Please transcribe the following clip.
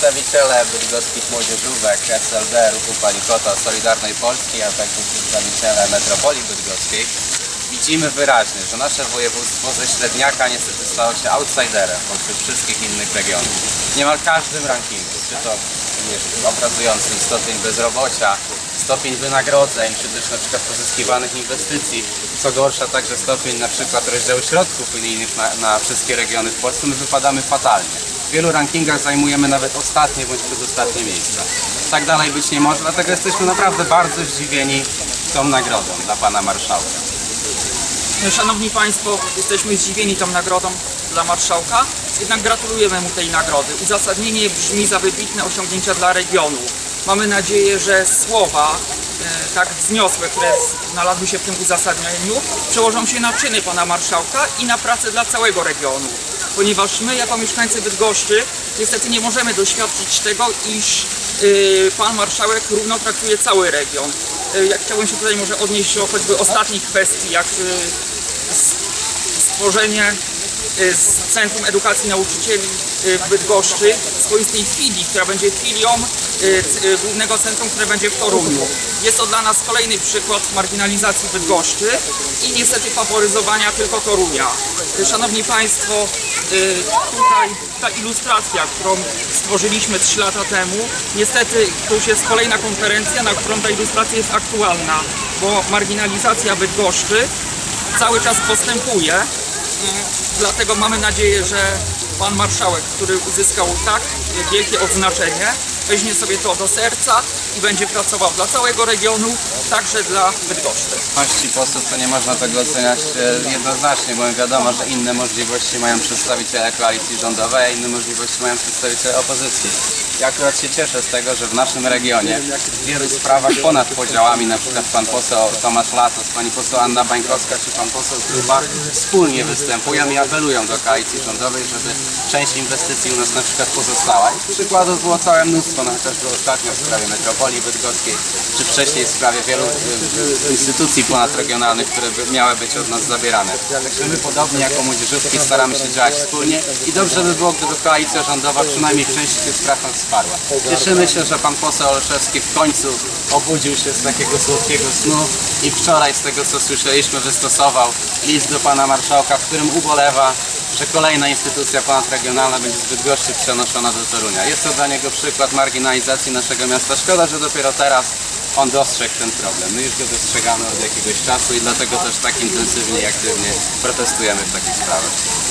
przedstawiciele bydgoskich młodzieżówek, SLD, Ruchu Palikota, Solidarnej Polski, a także przedstawiciele metropolii bydgoskiej widzimy wyraźnie, że nasze województwo ze średniaka niestety stało się outsiderem pośród wszystkich innych regionów. Niemal każdym rankingu, czy to obrazującym stopień bezrobocia, stopień wynagrodzeń, czy też na przykład pozyskiwanych inwestycji, co gorsza także stopień na przykład rozdziału środków unijnych na, na wszystkie regiony w Polsce, my wypadamy fatalnie. W wielu rankingach zajmujemy nawet ostatnie bądź przedostatnie miejsca. Tak dalej być nie może, dlatego jesteśmy naprawdę bardzo zdziwieni tą nagrodą dla pana marszałka. Szanowni Państwo, jesteśmy zdziwieni tą nagrodą dla marszałka, jednak gratulujemy mu tej nagrody. Uzasadnienie brzmi za wybitne osiągnięcia dla regionu. Mamy nadzieję, że słowa e, tak wzniosłe, które znalazły się w tym uzasadnieniu, przełożą się na czyny pana marszałka i na pracę dla całego regionu. Ponieważ my, jako mieszkańcy Bydgoszczy, niestety nie możemy doświadczyć tego, iż e, pan marszałek równo traktuje cały region. E, Jak chciałbym się tutaj może odnieść do choćby ostatnich kwestii, jak e, stworzenie y, z Centrum Edukacji Nauczycieli y, w Bydgoszczy, swoistej filii, która będzie filią y, y, głównego centrum, które będzie w Toruniu. Jest to dla nas kolejny przykład marginalizacji Bydgoszczy i niestety faworyzowania tylko Torunia. Y, Szanowni Państwo, y, tutaj ta ilustracja, którą stworzyliśmy 3 lata temu, niestety to już jest kolejna konferencja, na którą ta ilustracja jest aktualna, bo marginalizacja Bydgoszczy cały czas postępuje. Dlatego mamy nadzieję, że pan marszałek, który uzyskał tak wielkie odznaczenie, weźmie sobie to do serca i będzie pracował dla całego regionu, także dla Bydgoszczy. Możliwości posłów to nie można tego oceniać e, jednoznacznie, bo wiadomo, że inne możliwości mają przedstawiciele koalicji rządowej, a inne możliwości mają przedstawiciele opozycji. Ja akurat się cieszę z tego, że w naszym regionie w wielu sprawach ponad podziałami, na przykład pan poseł Tomasz Latos, pani poseł Anna Bańkowska czy pan poseł Krupa wspólnie występują i apelują do koalicji rządowej, żeby część inwestycji u nas na przykład pozostała. I przykładów było całe mnóstwo, no chociażby ostatnio w sprawie metropolii bydgoskiej, czy wcześniej w sprawie wielu y, y, instytucji ponadregionalnych, które miały być od nas zabierane. Także my podobnie jako młodzieżówki staramy się działać wspólnie i dobrze by było, gdyby koalicja rządowa przynajmniej w części tych spraw nas wsparła. Cieszymy się, że pan poseł Olszewski w końcu obudził się z takiego słodkiego snu i wczoraj z tego co słyszeliśmy wystosował list do pana marszałka, w którym ubolewa, że kolejna instytucja ponadregionalna będzie z Bydgoszczy przenoszona do Torunia. Jest to dla niego przykład marginalizacji naszego miasta. Szkoda, że dopiero teraz on dostrzegł ten problem. My już go dostrzegamy od jakiegoś czasu i dlatego też tak intensywnie i aktywnie protestujemy w takich sprawach.